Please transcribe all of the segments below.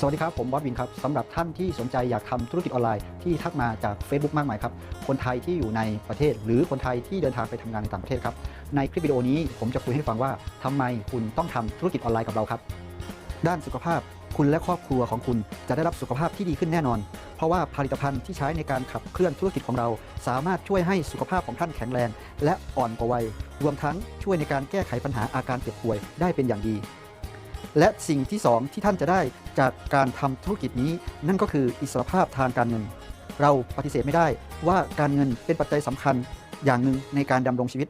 สวัสดีครับ ผมบอสวินครับสำหรับท่านที่สนใจอยากทำธุรกิจออนไลน์ที่ทักมาจาก Facebook มากมายครับ คนไทยที่อยู่ในประเทศ หรือคนไทยที่เดินทางไปทำงานในต่างประเทศครับ ในคลิปวิดีโอนี้ผมจะคุยให้ฟังว่าทำไมคุณต้องทำธุรกิจออนไลน์กับเราครับ ด้านสุขภาพคุณและครอบครัวของคุณจะได้รับสุขภาพที่ดีขึ้นแน่นอน เพราะว่าผลิตภัณฑ์ที่ใช้ในการขับเคลื่อนธุรกิจของเรา สามารถช่วยให้สุขภาพของท่านแข็งแรง และอ่อนกว่าวัย รวมทั้งช่วยในการแก้ไขปัญหาอาการเจ็บป่วยได้เป็นอย่างดี และสิ่งที่ 2 ที่ท่านจะได้จากการทำธุรกิจนี้ นั่นก็คืออิสรภาพทางการเงิน เราปฏิเสธไม่ได้ว่าการเงินเป็นปัจจัยสำคัญอย่างหนึ่งในการดำรงชีวิต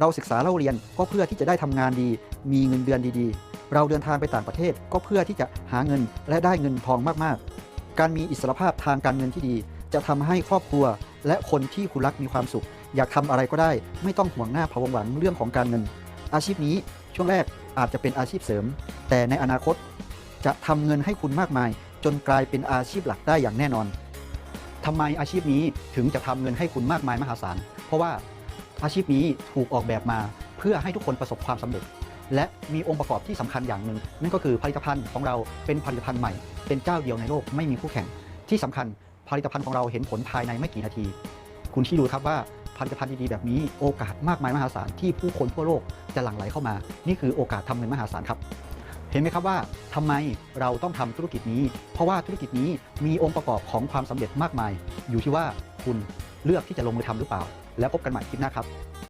เราศึกษาเล่าเรียนก็เพื่อที่จะได้ทำงานดี มีเงินเดือนดีๆ เราเดินทางไปต่างประเทศก็เพื่อที่จะหาเงินและได้เงินทองมากๆ การมีอิสรภาพทางการเงินที่ดี จะทำให้ครอบครัว และคนที่คุณรักมีความสุข อยากทำอะไรก็ได้ ไม่ต้องห่วงหน้าพะวงหวังเรื่องของการเงิน อาชีพนี้ช่วงแรกอาจจะเป็นอาชีพเสริม แต่ในอนาคตจะทำเงินให้คุณมากมาย จนกลายเป็นอาชีพหลักได้อย่างแน่นอนทำไมอาชีพนี้ถึงจะทำเงินให้คุณมากมายมหาศาล เพราะว่าอาชีพนี้ถูกออกแบบมาเพื่อให้ทุกคนประสบความสำเร็จ และมีองค์ประกอบที่สำคัญอย่างหนึ่ง นั่นก็คือผลิตภัณฑ์ของเราเป็นผลิตภัณฑ์ใหม่ เป็นเจ้าเดียวในโลกไม่มีคู่แข่ง ที่สำคัญผลิตภัณฑ์ของเราเห็นผลภายในไม่กี่นาที คุณที่ดูครับว่าผลิตภัณฑ์ดีๆแบบนี้โอกาสมากมายมหาศาลที่ผู้คนทั่วโลกจะหลั่งไหลเข้ามา นี่คือโอกาสทำเงินมหาศาลครับ เห็นไหมครับว่าทำไมเราต้องทำธุรกิจนี้ เพราะว่าธุรกิจนี้มีองค์ประกอบของความสำเร็จมากมาย อยู่ที่ว่าคุณเลือกที่จะลงมือทำหรือเปล่า แล้วพบกันใหม่คลิปหน้าครับ